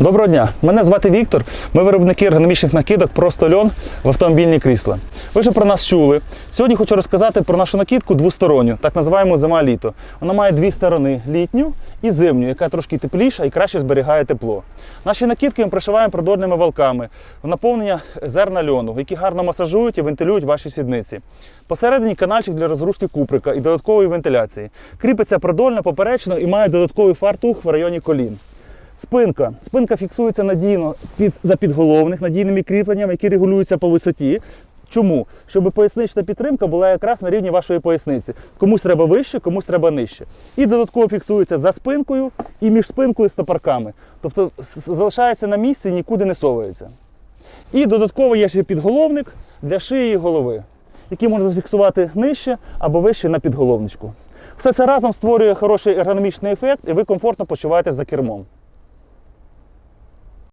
Доброго дня, мене звати Віктор. Ми виробники ергономічних накидок просто льон в автомобільні крісла. Ви вже про нас чули. Сьогодні хочу розказати про нашу накидку двосторонню, так називаємо зима-літо. Вона має дві сторони літню і зимню, яка трошки тепліша і краще зберігає тепло. Наші накидки ми пришиваємо продольними валками в наповнення зерна льону, які гарно масажують і вентилюють ваші сідниці. Посередині канальчик для розгрузки куприка і додаткової вентиляції. Кріпиться продольно, поперечно і має додатковий фартух в районі колін. Спинка. Спинка фіксується надійно під, за підголовник надійними кріпленнями, які регулюються по висоті. Чому? Щоб пояснична підтримка була якраз на рівні вашої поясниці. Комусь треба вище, комусь треба нижче. І додатково фіксується за спинкою і між спинкою і стопарками. Тобто залишається на місці нікуди не совується. І додатково є ще підголовник для шиї і голови, який можна зафіксувати нижче або вище на підголовничку. Все це разом створює хороший ергономічний ефект, і ви комфортно почуваєтесь за кермом.